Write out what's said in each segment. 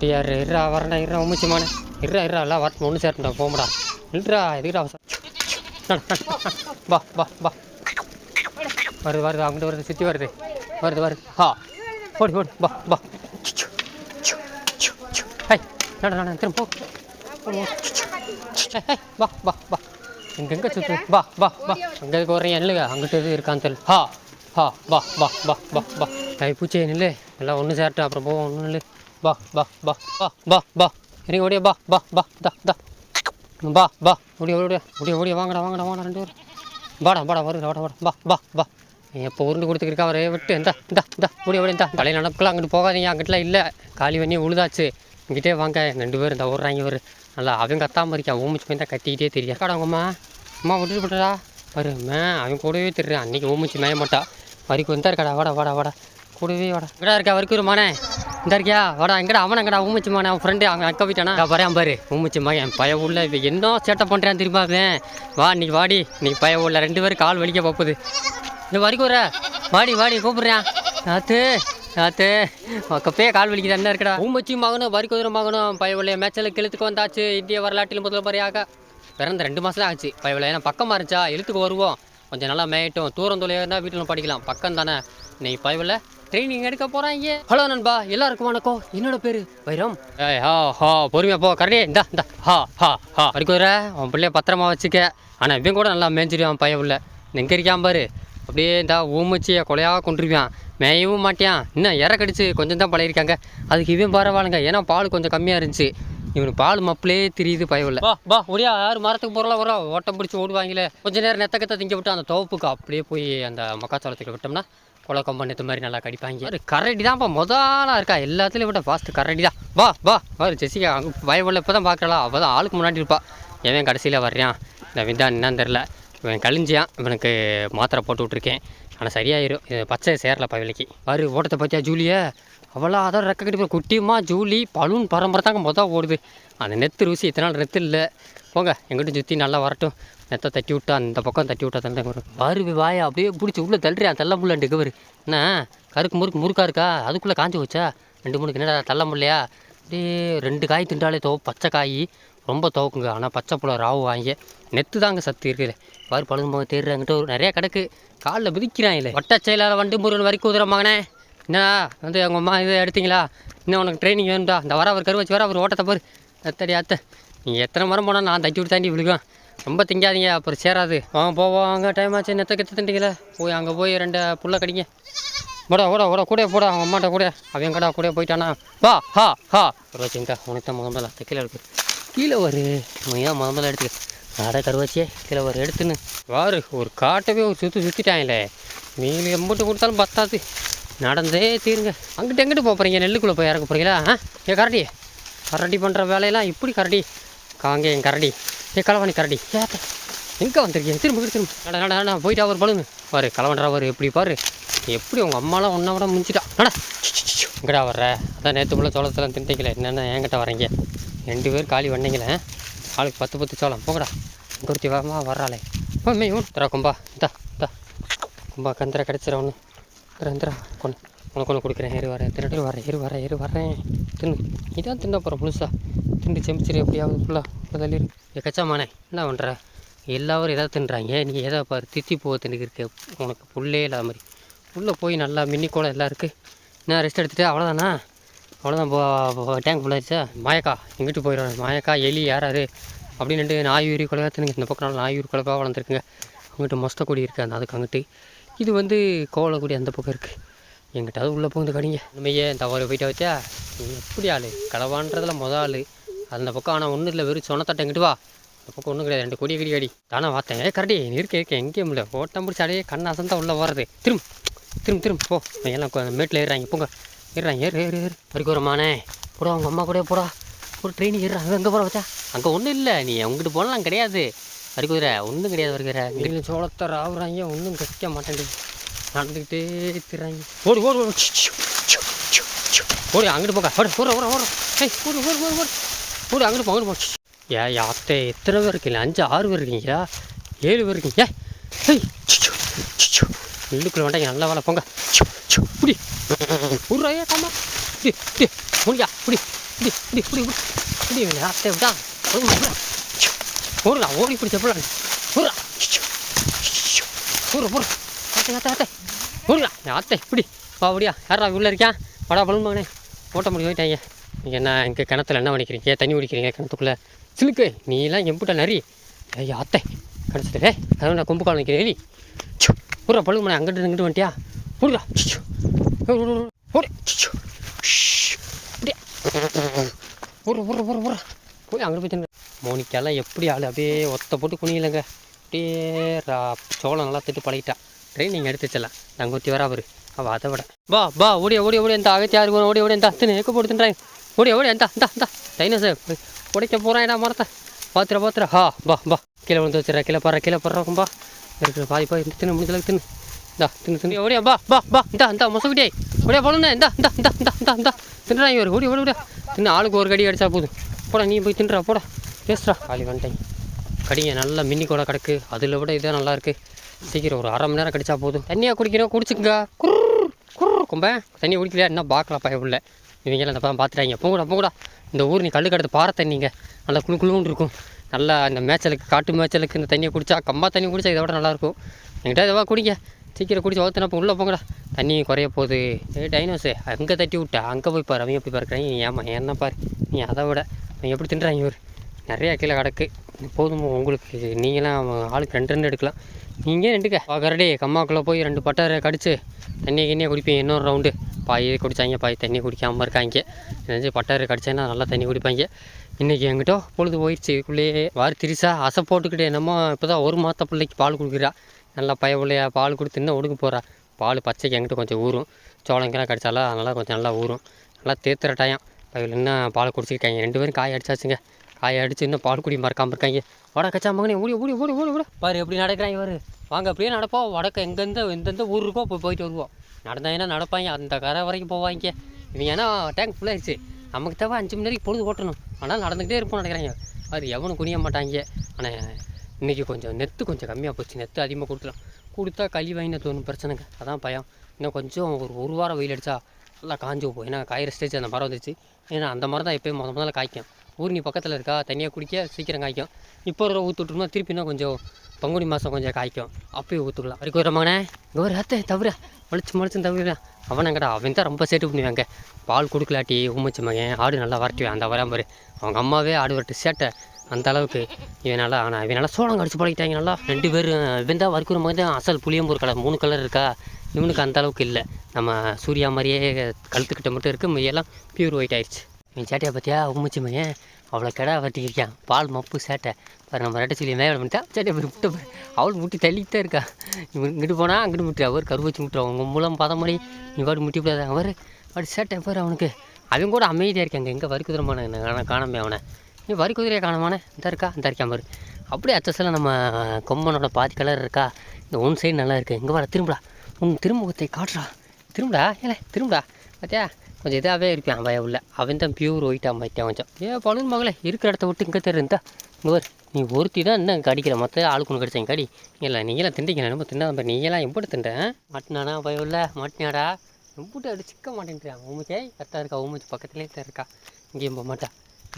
அப்படியா இருறா வரண்டா இருறா உமிச்சுமானே இருறா இருறா எல்லாம் வரட்டும் ஒன்று சேர்த்துட்டா போகடா இல்லைடா எதுக்குடா அவசரம்? நட. வா வா வா. வருது வருது அங்கிட்டு வருது சுற்றி வருது. வருது வருது. ஹா ஓடி ஓடி வா வா. ஹை நட நட திரும்ப போ. போ, போ. வா வா வா. எங்கெங்க சுத்து? வா வா வா. அங்கே வரீங்க இல்லைங்க அங்கிட்ட எது இருக்கான்னு தெரியல ஹா ஹா வா வா வா வா வா. பூச்சே நில்லு. எல்லாம் ஒன்று சேரட்டும் அப்புறம் போவோம் ஒன்று நில்லு. பா பா பா பா பா பா இறங்கி ஓடியா பா பா பா தா தா. பா பா. ஓடியா ஓடியா ஓடியா. ஓடியா வாங்கடா வாங்கடா வாங்கடா ரெண்டு பேரும். பாடா பாடா வருது வாடா வாடா. பா பா பா. எப்போ உருண்டு கொடுத்துருக்கா அவரே விட்டு. இந்தா இந்த இந்த. ஓடியா ஓடியா இந்த. தலையில் நடப்புலாம் அங்கிட்டு போகாதீங்க. அங்கிட்டலாம் இல்லை. காலி பண்ணி உழுதாச்சு. இங்கிட்டே வாங்க. ரெண்டு பேரும் இந்த ஓடுறாங்க இவர். நல்லா அவன் கத்தாமல் இருக்கான் ஊமிச்சு போய் தான் கத்திக்கிட்டே தெரியும் அக்காடா அம்மா. விட்டுட்டு போட்டடா பாரு மே அவன் கூடவே தெரியும் அன்றைக்கி ஊமிச்சு மேய மாட்டா. வரிக்கு வந்தா இருக்காடா. வாடா வாடா வாடா. கூடவே வாடா. எங்கடா இருக்கா? வரைக்கும் ஒரு மானே இந்த இருக்கியா? வாடா எங்கடா? அவன் எங்கடா? ஊமிச்சு அவன் ஃப்ரெண்டு அவன் அக்கா வீட்டானா? பரையான் பாரு ஊமிச்சு மகன் பய உள்ள இப்போ என்ன சேட்டை பண்ணுறான் திரும்ப அவன்? வா இன்னைக்கு வாடி. நீ பய உள்ள ரெண்டு பேரும் கால் வலிக்க போகுது இந்த வரைக்கும் வர. வாடி வாடி கூப்பிடுறேன் நாத்து நாத்து. கப்பே கால் வலிக்குது? என்ன இருக்கடா? ஊமச்சி மகனும் வரி குதிரை மகனும் பயவுள்ள மேட்சில் கிழத்துக்கு வந்தாச்சு. இந்திய வரலாற்றில் முதல் முறையாக பிறந்த ரெண்டு மாதம் ஆச்சு. பயவுள்ள ஏன்னா பக்கமாக இருந்துச்சா? எழுத்துக்கு வருவோம். கொஞ்சம் நல்லா மேயட்டும். தூரம் தொலைவாக இருந்தால் வீட்டில் படிக்கலாம். பக்கம் தானே இன்னைக்கு பயவுள்ள ட்ரைனிங் எடுக்க போகிறாங்க ஹலோ நண்பா எல்லாருக்கும் வணக்கம். என்னோட பேர் வைரம். ஏய் ஹா ஹா பொறுமையா போ கரடியே இந்தா இந்தா ஹா ஹா ஹா. வரி உன் பிள்ளைய பத்திரமா வச்சுக்க. ஆனால் இவன் கூட நல்லா மேய்ஞ்சிருவான் பயவுள்ள எங்கே இருக்கான் பாரு. அப்படியே இந்த ஊமச்சியை கொலையாக கொண்டிருவான் மேயவும் மாட்டியான். இன்னும் இற கடிச்சு கொஞ்சம் தான் பழகிருக்காங்க. அதுக்கு இவன் பரவாயில்லைங்க. ஏன்னா பால் கொஞ்சம் கம்மியாக இருந்துச்சு. இவனு பால் மப்பிளே தெரியுது பயவில்லை. வா வா ஒடியா ஆறு மரத்துக்கு போகிறல ஒரு ஓட்டம் பிடிச்சி ஓடுவாங்களே கொஞ்ச நேரம் நெத்த கத்த திங்க விட்டு அந்த தோப்புக்கு அப்படியே போய் அந்த மக்காச்சோளத்துக்கு விட்டோம்னா கொலை கொம்பன் மாதிரி நல்லா கடிப்பாங்க. ஒரு கரடி தான் இப்போ முதலாக இருக்கா? எல்லாத்துலேயும் விட ஃபாஸ்ட்டு கரடி தான். வா வா வா ஜெசிகா அங்கே பயவில்லை இப்போ தான் பார்க்கலாம் அவள் தான் ஆளுக்கு முன்னாடி இருப்பா. எவன் கடைசியில் வர்றான்? இந்த விந்தான் என்னன்னு தெரில இவன் கழிஞ்சியான். இவனுக்கு மாத்திரை போட்டு விட்ருக்கேன் ஆனால் சரியாயிரும். இது பச்சை சேரல பவிலைக்கு பாரு ஓட்டத்தை பார்த்தியா ஜூலியை? அவ்வளோ அதான் ரெக்க கட்டி போய் குட்டியுமா ஜூலி பலூன் பரம்பரை தாங்க மொதல் ஓடுது. அந்த நெத்து ருசி இத்தனை நாள் நெத்து இல்லை. போங்க எங்கிட்ட சுற்றி நல்லா வரட்டும். நெத்தை தட்டி விட்டா அந்த பக்கம் தட்டி விட்டா தண்டை பாரு வாயை அப்படியே பிடிச்சி உள்ளே தள்ளுறியா? தள்ள முள்ளண்டு கவர் என்ன? கருக்கு முறுக்கு முறுக்கா இருக்கா? அதுக்குள்ளே காஞ்சி வச்சா ரெண்டு மூணு என்னடா தள்ள முடியலையா? அப்படியே ரெண்டு காய் திண்டாலே தோ பச்சை காய். ரொம்ப துவக்குங்க ஆனால் பச்சை புள்ள ராவு வாங்கி நெத்து தாங்க சத்து இருக்குது பாரு பழுது போக தேடுறாங்கிட்ட ஒரு நிறையா கிடக்கு. காலில் மிதிக்கிறாங்களே வட்ட செயலாளர் வண்டு முருகன் வரைக்கும் குதிரை மகனே. என்ன வந்து அவங்க அம்மா இது எடுத்தீங்களா? இன்னும் உனக்கு ட்ரைனிங் வேணும்டா? இந்த வர அவர் கருவச்சு வர அவர் ஓட்டத்தை பாரு. அத்தடி அத்தை. நீங்கள் எத்தனை மரம் போனால் நான் தட்டி விட்டு தாண்டி விழுவேன். ரொம்ப திங்காதீங்க அப்புறம் சேராது. வாங்க போவோம். அங்கே டைம் ஆச்சு. நெத்த கற்று திண்டிங்களே போய் அங்கே போய் ரெண்டு புள்ள கடிங்க. போடா ஓட ஓட கூட போடா. அவங்க அம்மாட்ட கூட அவன் கடா கூட போயிட்டானா? வா ஹா ஹா. ரோச்சிங்கா உனக்கு தான் முதல்ல கீழே இருக்கு. கீழே வரு. ஏன் முதல்ல எடுத்துக்க. அட கருவாச்சியே கீழே ஒரு எடுத்துன்னு. வாரு. ஒரு காட்டவே ஒரு சுற்றி சுற்றிட்டாங்களே மீன் எம்பிட்டு கொடுத்தாலும் பத்தாது. நடந்தே தீருங்க. அங்கிட்ட எங்கிட்டு போக போகிறீங்க நெல்லுக்குள்ளே போய் இறக்க போகிறீங்களா ஆ? ஏ கரடி. கரடி பண்ணுற வேலையெல்லாம் இப்படி கரடி. காங்க என் கரடி. ஏ களவாணி கரடி. ஏத்த எங்கே வந்திருக்கீங்க திரும்ப திரும்ப நடா நடா நடா போயிட்டா ஒரு பழுங்க பாரு களவன்றா பாரு எப்படி பாரு. எப்படி உங்கள் அம்மாலாம் ஒன்றை விட முடிஞ்சிட்டா நடா. எங்கடா வர்ற? அதான் நேற்று உள்ள சோளத்தெல்லாம் திண்டிக்கல என்னென்ன என்கிட்ட வரீங்க ரெண்டு பேர் காலி வந்தீங்களே ஆளுக்கு பத்து பத்து சோளம். போங்கடா. குருத்தி வரமா வர்றாளே. இப்போ மே ஊன். தரா கும்பா. இந்தா இந்தா. கும்பா கந்திர கிடச்சிட ஒன்று திரா கொண்டு உனக்கு ஒன்று கொடுக்குறேன். ஏறு வரேன் திருட்டு வரேன் ஏறு வரேன் ஏறு வரேன் தின்னு. இதான் தின்ன போகிறேன் முழுசா? திண்டு செமிச்சிரு எப்படியாவது ஃபுல்லாக இப்போ தள்ளிடு எக்கச்சாமானே என்ன பண்ணுற எல்லாரும் எதாவது தின்றாங்க. நீ எதை பாரு தித்தி போக தின்னுக்கு உனக்கு புல்லே இல்லாத மாதிரி. உள்ளே போய் நல்லா மின்னிக்கோளம் எல்லாம் இருக்குது நான் ரெஸ்ட் எடுத்துகிட்டு அவ்வளோதானா அவ்வளோதான் டேங்க் ஃபுல்லாகிடுச்சா மாயக்கா எங்கிட்டு போயிடுவேன் மாயக்கா எலி யாராரு அப்படின்னுட்டு நாயூரி குலகாத்துனுங்க இந்த பக்கம் நல்லா குழப்பாக வளர்ந்துருக்குங்க. அங்கிட்டு மொஸ்த கொடி இருக்குது அந்த அதுக்கு அங்கிட்டு. இது வந்து கோவலக்குடி அந்த பக்கம் இருக்குது எங்கிட்ட அது உள்ளே போகுது கடிங்க. உண்மையே தவறு போயிட்டா வச்சா? நீ எப்படி ஆள்? களவான்றதுல மொதல் ஆள். அந்த பக்கம் ஆனால் ஒன்றும் இல்லை வெறும் சொன்னத்தட்டை எங்கிட்டு வா. அந்த பக்கம் ஒன்றும் கிடையாது ரெண்டு கொடி கடி கடி தானே பார்த்தேன் ஏ கரடி நீ இருக்க எங்கேயும் இல்லை. ஓட்டம் பிடிச்சி அடையே கண் அசந்தா உள்ளே வர்றது. திரும்ப திரும்ப திரும்ப போ. எல்லாம் மேட்டில் ஏறுறாங்க போங்க. ஏறுறாங்க ஏறு ஏறு ஏறு. வரைக்கும் போடா உங்கள் அம்மா கூட போடா. ஒரு ட்ரெயின் ஏறுறா அங்கே எங்கே போகிற வச்சா அங்கே ஒன்றும் இல்லை நீ அங்கிட்டு போனலாம் கிடையாது. வரைக்குற ஒன்றும் கிடையாது வருகிற இங்கே சோளத்தை ராவுறாங்க ஒன்றும் கசிக்க மாட்டேங்குது நடந்துக்கிட்டே திறாங்க ஓடு ஓடு ஓடு. சி, அங்கிட்டு போங்க. ஓடு ஓட ஓட ஓட. ஏய் ஓடு ஓடு ஓடு ஓடு. ஓடு அங்கிட்டு போ அங்கிட்டு போ. ஏ யாத்தே எத்தனை பேர் இருக்கீங்க? அஞ்சு ஆறு பேர் இருக்கீங்களா? ஏழு பேர் இருக்கீங்க? ஏய் சி, சி, சி, நெல்லுக்குள்ள வேண்டாங்க நல்லா வேலை போங்க. சு சி. புடி. உருவாயே ஏ காமா புடி புடி. முடியா புடி. இப்படி புடி புடி புடி. இப்படி அத்தை விட்டா ஊருடா ஓடி பிடிச்ச போடா. ஊரா ஊரு ஊரு அத்தை அத்தை அத்தை. ஊருடா அத்தை இப்படி வா அப்படியா யாரா உள்ளே இருக்கியா? வாடா பழம் மகனே ஓட்ட முடியும் போயிட்டாங்க நீங்கள் என்ன இங்கே கிணத்துல என்ன பண்ணிக்கிறீங்க தண்ணி குடிக்கிறீங்க? கிணத்துக்குள்ளே சிலுக்கு. நீலாம் எம்புட்ட நரி. ஐயா அத்தை. கிணத்துல ஏய் நான் கொம்பு காலம் நிற்கிறேன் எலி ஊரா பழுகு மணி அங்கிட்டு இங்கிட்டு வந்துட்டியா? ஓடுடா ஓடு அப்படியே. ஊற ஊற ஊற போய் அங்கே போய் தின்னு. மோனிக்காலாம் எப்படி ஆள்? அப்படியே ஒத்த போட்டு குனியிலங்க. அப்படியே சோளம் நல்லா திட்டு பழகிட்டா. ட்ரைனிங் எடுத்து வச்சலாம் தங்கூத்தி வரா அவர். அவள் அதை விட. பா பா ஓடி ஓடி ஓடி எந்த அகத்தியாரு ஓடி ஓடி எந்த தின்னு ஏக்க போட்டு ஓடி ஓடி அந்த அந்த இந்த. டைனோசர் உடைக்க போகிறான் என்ன மரத்தை. பார்த்துற பார்த்துற ஹா பா பா கீழே விழுந்து வச்சுற கீழே பாரு கீழே போடுறோம் பா இருக்கிற பாதி பாதி தின்னு முடிஞ்சளவுக்கு தின்னு. இந்தா தின்னு தின்னு. ஓடியா பா பா பா இந்தா இந்தா மொசகுட்டியே ஓடியா போலுண்ணே இந்தா இந்தா இந்தா இந்தா இந்த இந்த. தின்றாங்க ஒரு ஓடி ஓடி ஓடியா தின்னு ஆளுக்கு ஒரு கடி அடித்தா போதும். போடா நீ போய் தின்றா போடா. பேசுறா காலி வந்துட்டேன். கடிங்க நல்லா மின்னி கூட கிடக்கு. அதில் விட இதான் நல்லாயிருக்கு சீக்கிரம் ஒரு அரை மணி நேரம் கடிச்சா போதும். தண்ணியாக குடிக்கிறோம் குடிச்சுக்கங்க. குர் குர் கும்ப. தண்ணி குடிக்கலையா? என்ன பார்க்கலாம் பய இவங்கெல்லாம் இந்த பக்கம் பார்த்துட்டாங்க போங்கடா போங்கடா. இந்த ஊர் நீ கல்லு கடத்து பாறை தண்ணிங்க. நல்லா குழு குளுன்னு இருக்கும். நல்லா இந்த மேய்ச்சலுக்கு காட்டு மேய்ச்சலுக்கு இந்த தண்ணியை குடித்தா கம்மா தண்ணி குடித்தா இதை விட நல்லாயிருக்கும். என்கிட்ட இதை குடிங்க. சீக்கிரம் குடிச்சு ஓத்துனா உள்ளே போங்கடா. தண்ணி குறைய போகுது. ஏ டைனோஸு அங்கே தட்டி விட்டா. அங்கே போய் பாரு. அவங்க போய் பார்க்குறாங்க. நீ ஏமா என்ன பாரு? நீ அதை விட. அவங்க எப்படி தின்றாங்க இவர்? நிறையா கீழே கிடக்கு. போதும் உங்களுக்கு. நீங்களாம் ஆளுக்கு ரெண்டு ரெண்டு எடுக்கலாம். நீங்கள் ரெண்டுக்க. கரடி கம்மாக்குள்ளே போய் ரெண்டு பட்டரை கடிச்சு தண்ணியை கிண்ணியை குடிப்பீங்க. இன்னொரு ரவுண்டு பாய் குடித்தாங்க பாய் தண்ணி குடிக்காமல் இருக்காங்க. நினச்சி பட்டாரு கடிச்சேன்னா நல்லா தண்ணி குடிப்பாங்க. இன்றைக்கி எங்கிட்ட பொழுது போயிடுச்சு இதுக்குள்ளேயே வாரி திரிசா அசை போட்டுக்கிட்டு என்னமோ இப்போ தான் ஒரு மாத பிள்ளைக்கு பால் கொடுக்குறா. நல்லா பய பிள்ளையா பால் கொடுத்து இன்னும் ஒடுக்க போகிறா பால் பச்சைக்கு எங்கிட்ட கொஞ்சம் ஊறும். சோளங்கெல்லாம் கடிச்சாலும் அதனால் கொஞ்சம் நல்லா ஊறும். நல்லா தேத்துற டயம் பையில் இன்னும் பால் குடிச்சிருக்காங்க. ரெண்டு பேரும் காய அடிச்சாச்சுங்க. காய அடிச்சு இன்னும் பால் குடி மறக்காமல் இருக்காங்க. வட கச்சா மகனே ஓடி ஓடி ஓடி ஓடி ஓடி. பாரு எப்படி நடக்கிறாங்க பாரு. வாங்க அப்படியே நடப்போம். வடக்கு எங்கெந்த எந்தெந்த ஊர் இருக்கோ போய் போயிட்டு வருவோம். நடந்தாங்கன்னா நடப்பாங்க. அந்த கரை வரைக்கும் போவாங்க. இவங்க ஏன்னா டேங்க் ஃபுல்லாகிடுச்சு நமக்கு தேவை அஞ்சு மணி நேரம் பொழுது ஓட்டணும். ஆனால் நடந்துக்கிட்டே இருப்போம் நினைக்கிறாங்க. அது எவனும் குனிய மாட்டாங்க. ஆனால் இன்றைக்கி கொஞ்சம் நெத்து கொஞ்சம் கம்மியாக போச்சு. நெத்து அதிகமாக கொடுத்துரும். கொடுத்தா களி வாங்கின தோணும் பிரச்சனைங்க அதான் பயம். இன்னும் கொஞ்சம் ஒரு ஒரு வாரம் வெயில் அடித்தா நல்லா காஞ்சி போகும். ஏன்னா காயிற ஸ்டேஜ் அந்த மரம் வந்துச்சு ஏன்னா அந்த மரம் தான் எப்போயும் முத முதல்ல காய்க்கும். ஊர்னி பக்கத்தில் இருக்கா தனியாக குடிக்க சீக்கிரம் காய்க்கும். இப்போ ஒரு ஊற்று விட்டோம்னா திருப்பி இன்னும் கொஞ்சம் பங்குனி மாதம் கொஞ்சம் காய்க்கும். அப்பயும் ஊற்றுக்கலாம் வரைக்கும் ஒரு ஒரு அத்தை தவிர முளைச்சி மலிச்சு தவிர அவன் அவனங்கடா அவன் தான் ரொம்ப சேட்டு பண்ணுவாங்க பால் கொடுக்கலாட்டி உமிச்சு மகன் ஆடு நல்லா வரட்டுவேன் அந்த வராம அவங்க அம்மாவே ஆடு வரட்டு சேட்டை. அந்த அளவுக்கு இவன் நல்லா ஆனால் இவனால் சோளம் கடிச்சு பழகிட்டாங்க நல்லா. ரெண்டு பேரும் இவன் தான் வறுக்கிற மாதிரி தான் அசல் புளியம்பூர் கலர் மூணு கலர் இருக்கா? இவனுக்கு அந்த அளவுக்கு இல்லை. நம்ம சூர்யா மாதிரியே கழுத்துக்கிட்ட மட்டும் இருக்குது மையெல்லாம் பியூர் ஒயிட் ஆயிடுச்சு. என் சேட்டையை பார்த்தியா? உமிச்சு மகன் அவ்வளோ கிடா வட்டிக்கிருக்கான் பால் மப்பு சேட்டை. பாரு நம்ம ரெட்டை சொல்லி மேலே பண்ணிட்டா சேட்டை போய் விட்டு பாரு. அவள் முட்டி தள்ளிக்கிட்டே இருக்கா. இவன் இங்கிட்டு போனால் அங்கிட்டு முட்டு அவர் கருவச்சி முட்டுறா. உங்கள் மூலம் பதம் மாதிரி நீ பாட்டு முட்டி விடாத. அவர் அப்படி சேட்டை பாரு அவனுக்கு. அவன் கூட அமைதியாக இருக்காங்க எங்கே வரி குதிரமான காணாமே அவனை. நீ வரி குதிரையை காணமானே இந்த இருக்கா இந்த இருக்கான் பாரு. அப்படியே அச்சஸில் நம்ம கொம்பனோட பாதி கலர் இருக்கா? இந்த ஒன் சைடு நல்லா இருக்குது இங்கே வர திரும்புடா. உன் திருமுகத்தை காட்டுறா. திரும்புடா ஏலே திரும்புடா. பார்த்தியா கொஞ்சம் இதாகவே இருப்பான் அவன் உள்ள. அவன் தான் பியூர் ஒயிட்டாக மாற்றிட்டான் கொஞ்சம். ஏ பழுன் மகளே இருக்கிற இடத்த விட்டு இங்கே தெரிந்தா இங்கே நீ ஒருத்தி தான் இன்னும் கடிக்கிற மற்ற ஆளுக்கு ஒன்று கடிச்சாங்க கடி இல்லை நீங்களாம் திண்டிங்க நம்ம தின்னா நீங்களாம் எப்படி தின்றேன் மாட்டினானா பயம் இல்லை மாட்டினாடா? எம்பிட்டு அடி சிக்க மாட்டேன்றான் உமைக்கே? கரெக்டாக இருக்கா உமைச்சு பக்கத்துலேயே தான் இருக்கா. இங்கேயும் போக மாட்டா.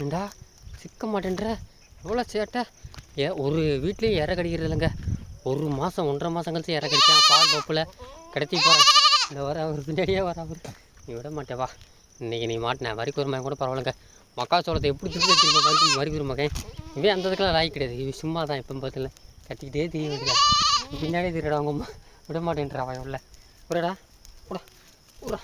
ஏண்டா சிக்க மாட்டேன்ற எவ்வளோ சேட்டை? ஏ ஒரு வீட்லேயும் இற கடிக்கிறது இல்லைங்க. ஒரு மாதம் ஒன்றரை மாதம் கழிச்சு இற கடிச்சான் பால் பப்பில். கடத்தி போகிறேன் இந்த வர அவர் பின்னாடியே வர அவர். நீ விட மாட்டேவா இன்றைக்கி நீ மாட்டினேன் வரி மகன் கூட பரவாயில்லங்க. மக்காச்சோளத்தை எப்படி திருப்பி திரும்ப வரி வரி மகன் இவே அந்த இதுக்கெல்லாம் லாய்க்கு கிடையாது. இவன் சும்மா தான் எப்போ பார்த்துல கட்டிக்கிட்டே தெரிய வேண்டியதா பின்னாடியே திருடா அவங்க அம்மா. விட மாட்டேன்றா அவன் உள்ள. உடடா உடா உடா.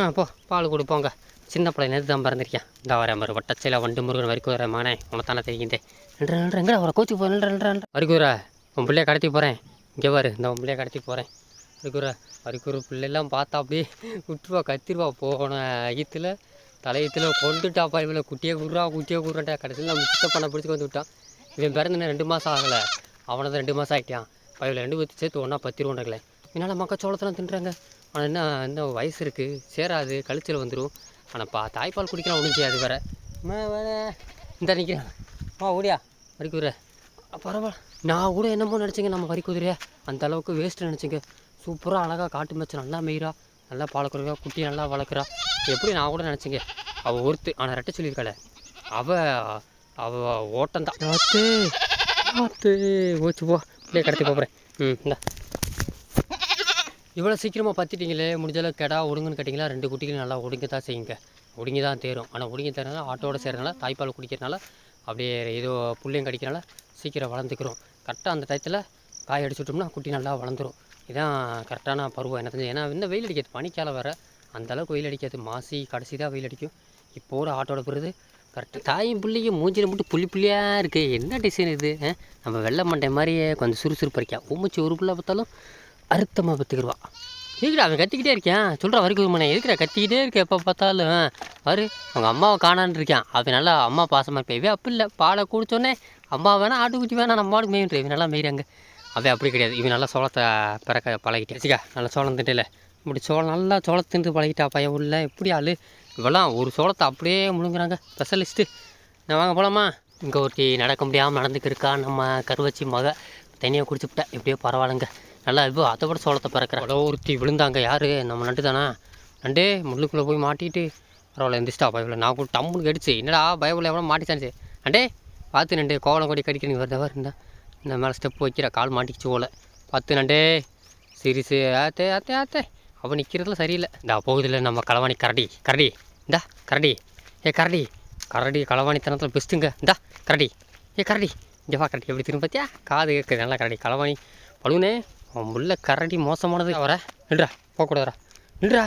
ஆ போ. பால் கொடுப்போங்க சின்ன பிள்ளை நேற்று தான் பிறந்திருக்கேன் இந்த வரேன் பாரு. வட்டச்சில வண்டு முருகன் வரி வரேன் மானே. உனத்தானே தெரியுந்தே நன்ற நன்ற எங்கடா அவரை கோச்சு போகிறேன் நன்ற வரி வரைக்கூரா உன் பிள்ளைய கடத்தி போகிறேன் இங்கே பாரு இந்த உன் பிள்ளைய கடத்தி போகிறேன் வரைக்கூரா வரைக்கூர் பிள்ளைலாம் பார்த்தா அப்படியே விட்டுருவா கத்திருவா. போன ஈத்தில் தலையத்தில் கொண்டுட்டா பைபிள் குட்டியே குடுறா குட்டியே குடுறான்டா. கடைசியில் நம்ம சித்த பிடிச்சி வந்து விட்டான். இவன் பிறந்த ரெண்டு மாதம் ஆகலை. அவனை தான் ரெண்டு மாதம் ஆகிட்டான் பைபிள் ரெண்டு பேர்த்து சேர்த்து ஒன்றா பத்திருவோன்றங்களே என்னால் மக்காச்சோளத்தெல்லாம் தின்றாங்க. ஆனால் என்ன என்ன வயசு இருக்குது சேராது கழிச்சல் வந்துடும் ஆனால் பா தாய்ப்பால் குடிக்கலாம் ஒன்றும் செய்யாது வேற. வேற. இந்த நிற்கிறேன் வா ஓடியா. வரிக்குதிரை. பரவாயில்ல. நான் கூட என்னமோ நினச்சிங்க நம்ம வரிக்குதிரையா. அந்த அளவுக்கு வேஸ்ட்டு நினச்சிங்க. சூப்பராக அழகாக காட்டு மேய்ச்சல் நல்லா மேய்கிறா நல்லா பால் குறைவா குட்டி நல்லா வளர்க்குறா. எப்படி நான் கூட நினச்சிங்க. அவள் ஒருத்து ஆனால் ரெட்டை சொல்லியிருக்காள. அவ அவ ஓட்டம் தான். ஆத்து ஆத்து. ஓச்சு போ அப்படியே கடத்தி போகிறேன் ம் இந்தா. இவ்வளோ சீக்கிரமாக பற்றிட்டீங்களே முடிஞ்சளவு கெடா ஒடுங்குன்னு கேட்டிங்களா? ரெண்டு குட்டிகளும் நல்லா ஒடுங்க தான் செய்யுங்க. ஒடுங்கி தான் தேரும். ஆனால் ஒடுங்கி தரனால ஆட்டோட சேர்றதுனால தாய்ப்பால் குடிக்கிறனால அப்படியே ஏதோ புள்ளையும் கடிக்கிறனால சீக்கிரம் வளர்ந்துக்கிறோம். கரெக்டாக அந்த டயத்தில் காய் அடிச்சு விட்டோம்னா குட்டி நல்லா வளர்ந்துரும். இதான் கரெக்டான பருவம். என்ன தெரிஞ்சு ஏன்னா இன்னும் வெயில் அடிக்காது பனிக்காலம் வேறு. அந்த அளவுக்கு வெயில் அடிக்காது மாசி கடைசி தான் வெயில் அடிக்கும். இப்போ ஒரு ஆட்டோட பிறகு கரெக்டாக தாயும் பிள்ளையும் மூஞ்சில் மட்டும் புள்ளி புள்ளியாக இருக்குது என்ன டிசைன் இது நம்ம வெள்ளை மண்டை மாதிரியே கொஞ்சம் சுறுசுறுப்பு இருக்கா உமிச்சு ஒரு பிள்ளை பார்த்தாலும் அறுத்தமாக பத்துக்கிடுவா. இருக்குடா அவன் கத்திக்கிட்டே இருக்கான் சொல்கிற வரைக்கும் மணி எதுக்குடா கத்திக்கிட்டே இருக்க எப்போ பார்த்தாலும்? வரு. அவங்க அம்மாவை காணான்னு இருக்கான் அவன் நல்லா அம்மா பாசமாக இருப்பேன் இவன் அப்படி இல்லை. பாலை குடிச்சோடனே அம்மா வேணா ஆட்டுக்குட்டி வேணாம் நம்ம மாடு மேய்ன்ற இவன் நல்லா மேய்றாங்க. அவன் அப்படி கிடையாது. இவன் நல்லா சோளத்தை பிறக்க பழகிட்டேன். வச்சுக்கா நல்லா சோளம் தின்ட்டுல இப்படி சோளம் நல்லா சோளத்தை திண்டு பழகிட்டா பையன் உள்ள. எப்படி ஆளு? இவெல்லாம் ஒரு சோளத்தை அப்படியே முழுங்குறாங்க. ஸ்பெஷலிஸ்ட்டு. நான் வாங்க போகலாமா இங்கே ஒருத்தி நடக்க முடியாமல் நடந்துக்கிருக்கா நம்ம கருவச்சி மக தனியாக குடிச்சுப்பிட்டேன் எப்படியோ பரவாயில்லைங்க. நல்லா இப்போ அதை விட சோளத்தை பிறக்கிறேன் அவ்வளோ ஒருத்தி விழுந்தாங்க. யார்? நம்ம நண்டு தானா? நண்டே முள்ளுக்குள்ளே போய் மாட்டிட்டு. பரவாயில்ல எந்திரிச்சிட்டா பயவில் நான் கூட டம்முன்னு கடிச்சு. என்னடா பயவில் எவ்வளோ மாட்டிச்சானுச்சு. அண்டே பார்த்து நண்டு. கோவலம் கொடி கடிக்கணும் வருதவா இருந்தால் இந்த மேலே ஸ்டெப் வைக்கிற கால் மாட்டிக்கிச்சு போல. பார்த்து நண்டே சிரிசு ஆத்தே ஆத்தே ஆத்தே. அவன் நிற்கிறதுல சரியில்லை. இந்தா போகுதில்ல நம்ம களவாணி கரடி. கரடி இந்தா கரடி. ஏ கரடி. கரடி களவாணித்தனத்தில் பெஸ்ட்டுங்க இந்தா கரடி. ஏ கரடி. இங்கே வா கரடி. எப்படி திரும்ப பார்த்தியா? காது கேட்குது நல்லா கரடி. களவாணி பழுவனே அவன் முள்ள கரடி மோசமானது. வர நின்றா போகக்கூடாதுடா. நின்றா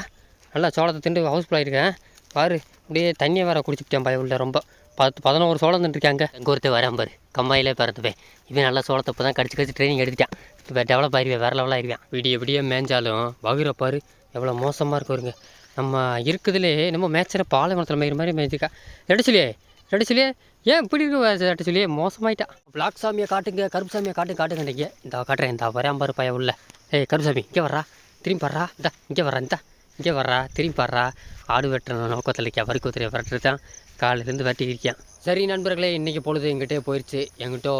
நல்லா சோளத்தை திண்டு ஹவுஸ்ஃபுல் ஆகிருக்கேன் பாரு அப்படியே தண்ணியை வேற குடிச்சுட்டேன் பய உள்ள ரொம்ப. பத்து பதினோரு சோளம் தந்துருக்காங்க எங்கள் ஒருத்தர் வரேன் பாரு. கம்மாயிலே பிறந்துப்பேன். இவன் நல்லா சோளத்தை இப்போ தான் கடிச்சு கடிச்சு ட்ரைனிங் எடுத்துட்டான். இப்போ டெவலப் ஆயிருவேன் வேறு லெவலாக ஆயிருவேன். விடிய விடிய மேய்ஞ்சாலும் வகுற பாரு எவ்வளோ மோசமாக இருக்குங்க நம்ம இருக்குதுலே நம்ம மேய்ச்சிற பாலைவனத்தில் மேய்கிற மாதிரி மேய்ச்சிக்கா ரெடிச்சிலியே ரெடிச்சிலியே ஏன் இப்படி இருக்கு சொல்லியே. மோசமாயிட்டா. பிளாக் சாமியை காட்டுங்க கருப்பு சாமியை காட்டு காட்டுங்க இந்த காட்டுறேன் இந்த வரான் பாரு பையன் உள்ள. ஏய் கருப்பு சாமி இங்கே வர்றா. திரும்பி வர்றா இந்தா இங்கே வர்றா இந்தா. இங்கே வர்றா திரும்பி வர்றா ஆடு வெட்டுற நோக்கத்தில் இருக்கா வரி குதிரையை விரட்டுறது தான் காலையிலேருந்து வரட்டி இருக்கேன் சரி நண்பர்களே இன்றைக்கி பொழுது எங்கிட்டே போயிடுச்சு எங்கிட்ட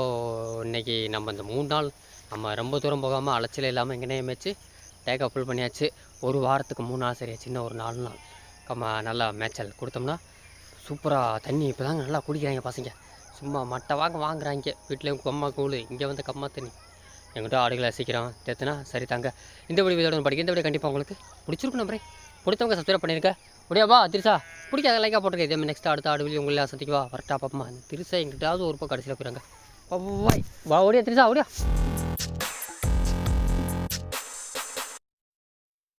இன்னைக்கு நம்ம இந்த மூணு நாள் நம்ம ரொம்ப தூரம் போகாமல் அலைச்சல் இல்லாமல் எங்கேனே மேய்ச்சி டேக்கை ஃபுல் பண்ணியாச்சு. ஒரு வாரத்துக்கு மூணு நாள் சரியா சின்ன ஒரு நாலு நாள். நம்ம நல்லா மேய்ச்சல் கொடுத்தோம்னா சூப்பராக தண்ணி இப்போ தாங்க நல்லா குடிக்கிறாங்க பசங்க. சும்மா மட்டை வாங்க வாங்குறாங்க. வீட்டில் கம்மா கூழ் இங்கே வந்து கம்மா தண்ணி. எங்கிட்ட ஆடுகளை சீக்கிரம் தேத்துனா சரி தாங்க. இந்த வீடியோ இதோட படிக்க இந்த வீடியோ கண்டிப்பாக உங்களுக்கு பிடிச்சிருக்கும் நம்பரே பிடித்தவங்க சப்ஸ்கிரைப் பண்ணியிருக்கேன் முடியாப்பா திருசா பிடிக்காத லைக்காக போட்டிருக்கேன் இதே மாதிரி நெக்ஸ்ட் அடுத்த ஆடு வீடியோ உங்களை சந்திக்கவா வரட்டா பாப்பமா திருசா எங்கிட்டாவது ஒரு பக்கம் கடைசியில் போயிடுறாங்க. பாய் வா ஓடியா திருசா ஓடியா.